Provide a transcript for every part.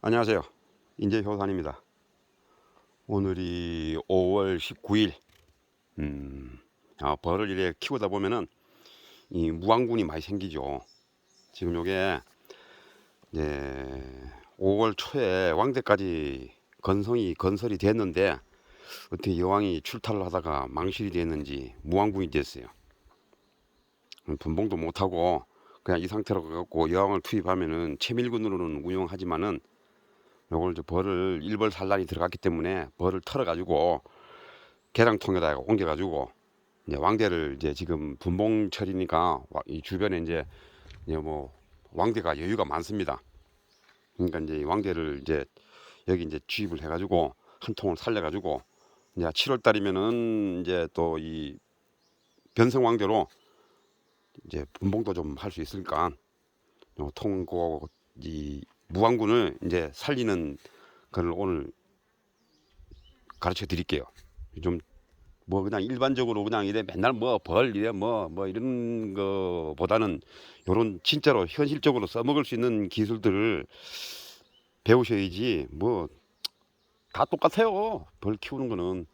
안녕하세요. 인재효산입니다. 오늘이 5월 19일. 음, 아, 벌을 이렇게 키우다 보면은 이 무왕군이 많이 생기죠. 지금 요게 이제 5월 초에 왕대까지 건성이 건설이 됐는데 어떻게 여왕이 출타를 하다가 망실이 됐는지 무왕군이 됐어요. 음, 분봉도 못하고 그냥 이 상태로 갖고 여왕을 투입하면은 채밀군으로는 운영하지만은 요걸 이제 벌을 일벌 산란이 들어갔기 때문에 벌을 털어 가지고 계량통에다가 옮겨 가지고 이제 왕대를 이제 지금 분봉철이니까 와- 이 주변에 이제 뭐 왕대가 여유가 많습니다. 그러니까 이제 이 왕대를 이제 여기 이제 주입을 해 가지고 한 통을 살려 가지고 이제 7월 달이면은 이제 또 이 변성 왕대로 이제 분봉도 좀 할 수 있으니까 통고 이 무왕군을 이제 살리는 걸 오늘 가르쳐 드릴게요. 좀 뭐 그냥 일반적으로 그냥 이래 맨날 뭐 벌 이래 뭐뭐 이런 거보다는 요런 진짜로 현실적으로 써먹을 수 있는 기술들을 배우셔야지 뭐 다 똑같아요. 벌 키우는 거는.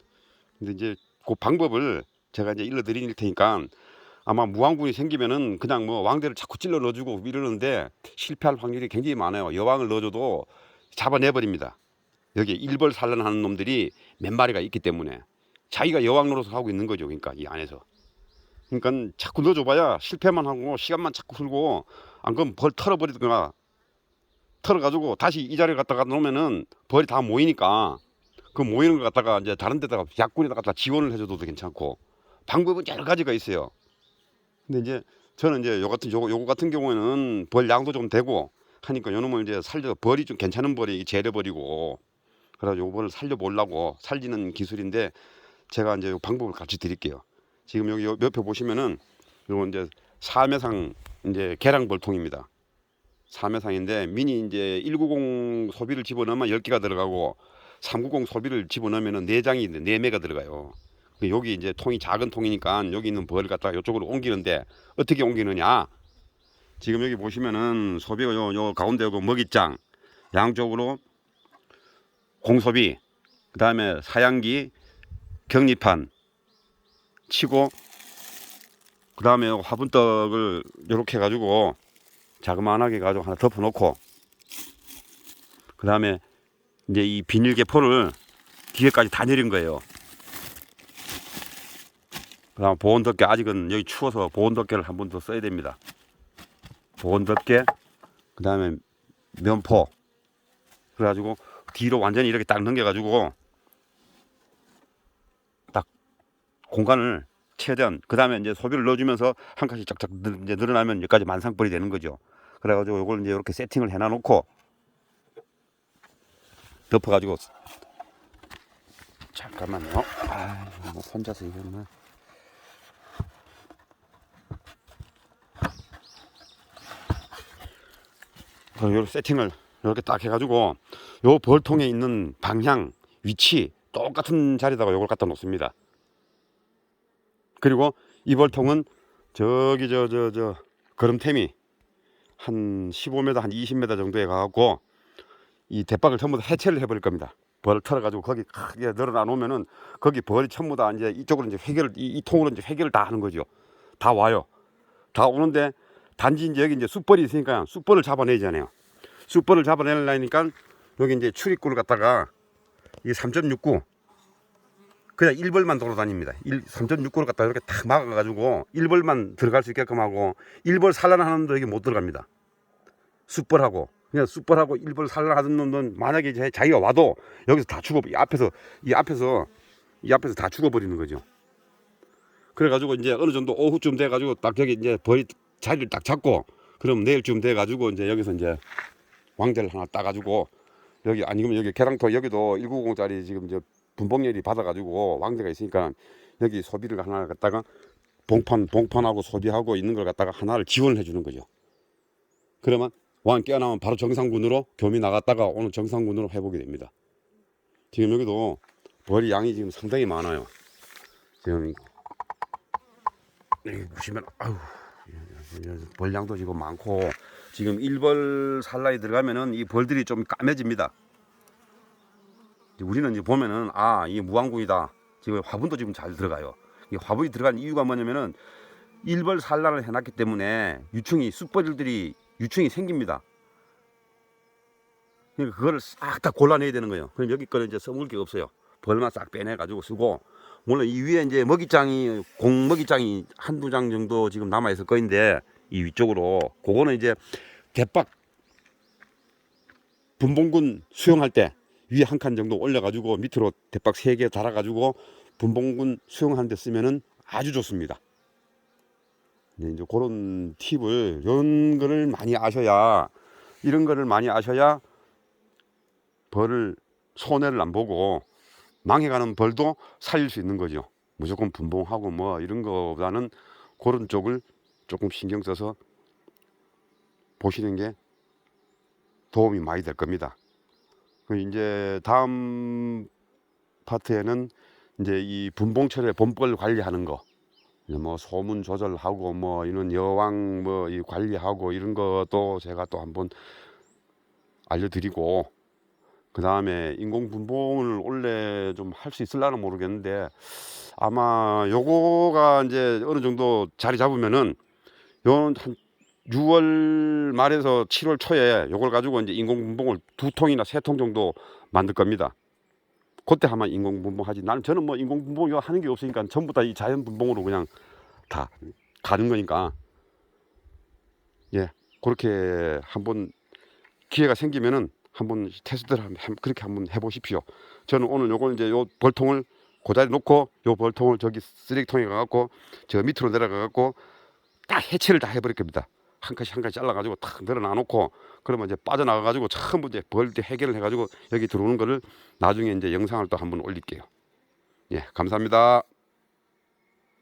근데 이제 그 방법을 제가 이제 일러 드릴 테니까 아마 무왕군이 생기면은 그냥 뭐 왕대를 자꾸 찔러 넣어주고 이러는데 실패할 확률이 굉장히 많아요. 여왕을 넣어줘도 잡아내 버립니다. 여기 일벌 산란하는 놈들이 몇 마리가 있기 때문에 자기가 여왕 노릇을 하고 있는 거죠. 그러니까 이 안에서. 그러니까 자꾸 넣어줘봐야 실패만 하고 시간만 자꾸 흘고 안 그러면 벌 털어버리거나 털어가지고 다시 이 자리에 갖다가 놓으면은 벌이 다 모이니까 그 모이는 거 갖다가 이제 다른 데다가 약군에다가 다 지원을 해줘도 괜찮고 방법은 여러 가지가 있어요. 근데 이제 저는 이제 요 같은 요거, 요거 같은 경우에는 벌 양도 좀 되고 하니까 요놈을 이제 살려 벌이 좀 괜찮은 벌이 재려 버리고 그래서 요거를 살려 보려고 살리는 기술인데 제가 이제 요 방법을 같이 드릴게요. 지금 여기 요 옆에 보시면은 요거 이제 사매상 이제 계량벌통입니다. 사매상인데 미니 이제 190 소비를 집어넣으면 10개가 들어가고 390 소비를 집어넣으면 4장이 있는데 4매가 들어가요. 그 여기 이제 통이 작은 통이니까 여기 있는 벌을 갖다가 이쪽으로 옮기는데 어떻게 옮기느냐? 지금 여기 보시면은 소비가 요, 요 가운데 요거 먹이장 양쪽으로 공소비 그 다음에 사양기 격리판 치고 그 다음에 요 화분떡을 요렇게 해가지고 자그마하게 가지고 하나 덮어놓고 그 다음에 이제 이 비닐개포를 뒤에까지 다 내린 거예요. 그다음 보온 덮개 아직은 여기 추워서 보온 덮개를 한 번 더 써야 됩니다. 보온 덮개 그다음에 면포 그래가지고 뒤로 완전히 이렇게 딱 넘겨가지고 딱 공간을 최대한 그 다음에 이제 소비를 넣어주면서 한 칸씩 쫙쫙 늘- 이제 늘어나면 여기까지 만상벌이 되는 거죠. 그래가지고 이걸 이제 이렇게 세팅을 해놔놓고 덮어가지고 잠깐만요. 아, 뭐 혼자서 이거는 요 세팅을 이렇게 딱 해가지고 요 벌통에 있는 방향 위치 똑같은 자리다가 요걸 갖다 놓습니다. 그리고 이 벌통은 저기 저저 저 걸음템이 한 15m 한 20m 정도에 가갖고 이 대박을 전부 다 해체를 해버릴 겁니다. 벌을 털어가지고 거기 크게 늘어나 놓으면은 거기 벌이 전부 다 이제 이쪽으로 이제 회계를 이, 이 통으로 이제 회계를 다 하는 거죠. 다 와요. 다 오는데 단지 이제 여기 이제 숯벌이 있으니까 숯벌을 잡아내잖아요. 숯벌을 잡아내려니까 여기 이제 출입구를 갖다가 이게 3.69 그냥 1벌만 돌아다닙니다. 1, 3.69를 갖다 이렇게 탁 막아가지고 1벌만 들어갈 수 있게끔 하고 1벌 산란하는 놈도 여기 못 들어갑니다. 숯벌하고 그냥 숯벌하고 1벌 산란하던 놈은 만약에 이제 자기가 와도 여기서 다 죽어 이 앞에서 이 앞에서 이 앞에서 다 죽어버리는 거죠. 그래가지고 이제 어느 정도 오후쯤 돼가지고 딱 여기 이제 벌이 자리를 딱 잡고 그럼 내일쯤 돼 가지고 이제 여기서 이제 왕대를 하나 따 가지고 여기 아니면 여기 계량토 여기도 190짜리 지금 저 분봉열이 받아 가지고 왕대가 있으니까 여기 소비를 하나 갖다가 봉판 봉판하고 소비하고 있는 걸 갖다가 하나를 지원을 해주는 거죠. 그러면 왕 깨어나면 바로 정상군으로 교미 나갔다가 오늘 정상군으로 회복이 됩니다. 지금 여기도 벌이 양이 지금 상당히 많아요. 지금 여기 보시면 아유 벌량도 지금 많고 지금 일벌 산란이 들어가면은 이 벌들이 좀 까매집니다. 우리는 이제 보면은 아, 이게 무왕군이다. 지금 화분도 지금 잘 들어가요. 이 화분이 들어간 이유가 뭐냐면은 일벌 산란을 해놨기 때문에 유충이 쑥벌들이 유충이 생깁니다. 그러니까 그거를 싹 다 골라내야 되는 거예요. 그럼 여기 거는 이제 써먹을 게 없어요. 벌만 싹 빼내 가지고 쓰고 물론 이 위에 이제 먹이장이 공 먹이장이 한두 장 정도 지금 남아 있을 거인데 이 위쪽으로 그거는 이제 대박 분봉군 수영할 때 위에 한 칸 정도 올려 가지고 밑으로 대박 세 개 달아 가지고 분봉군 수영하는 데 쓰면은 아주 좋습니다. 네, 이제 그런 팁을 이런 거를 많이 아셔야 이런 거를 많이 아셔야 벌을 손해를 안 보고 망해가는 벌도 살릴 수 있는 거죠. 무조건 분봉하고 뭐 이런 거보다는 그런 쪽을 조금 신경 써서 보시는 게 도움이 많이 될 겁니다. 그 이제 다음 파트에는 이제 이 분봉철의 봄벌 관리하는 거, 뭐 소문 조절하고 뭐 이런 여왕 뭐이 관리하고 이런 것도 제가 또 한번 알려드리고 그 다음에 인공 분봉을 원래 좀 할 수 있을라는 모르겠는데 아마 요거가 이제 어느 정도 자리 잡으면은 요한 6월 말에서 7월 초에 요걸 가지고 이제 인공 분봉을 두 통이나 세 통 정도 만들 겁니다. 그때 한번 인공 분봉 하지. 나는 저는 뭐 인공 분봉 이거 하는 게 없으니까 전부 다 이 자연 분봉으로 그냥 다 가는 거니까 예 그렇게 한번 기회가 생기면은 한번 테스트를 해- 그렇게 한번 해보십시오. 저는 오늘 요걸 이제 요 벌통을 고자리 놓고 요 벌통을 저기 쓰레기통에 가갖고 저 밑으로 내려가 갖고 딱 해체를 다 해버릴 겁니다. 한 칸씩 한 칸씩 잘라가지고 탁 늘어놔 놓고 그러면 이제 빠져나가가지고 전부 이제 벌때 해결을 해가지고 여기 들어오는 거를 나중에 이제 영상을 또 한번 올릴게요. 예, 감사합니다.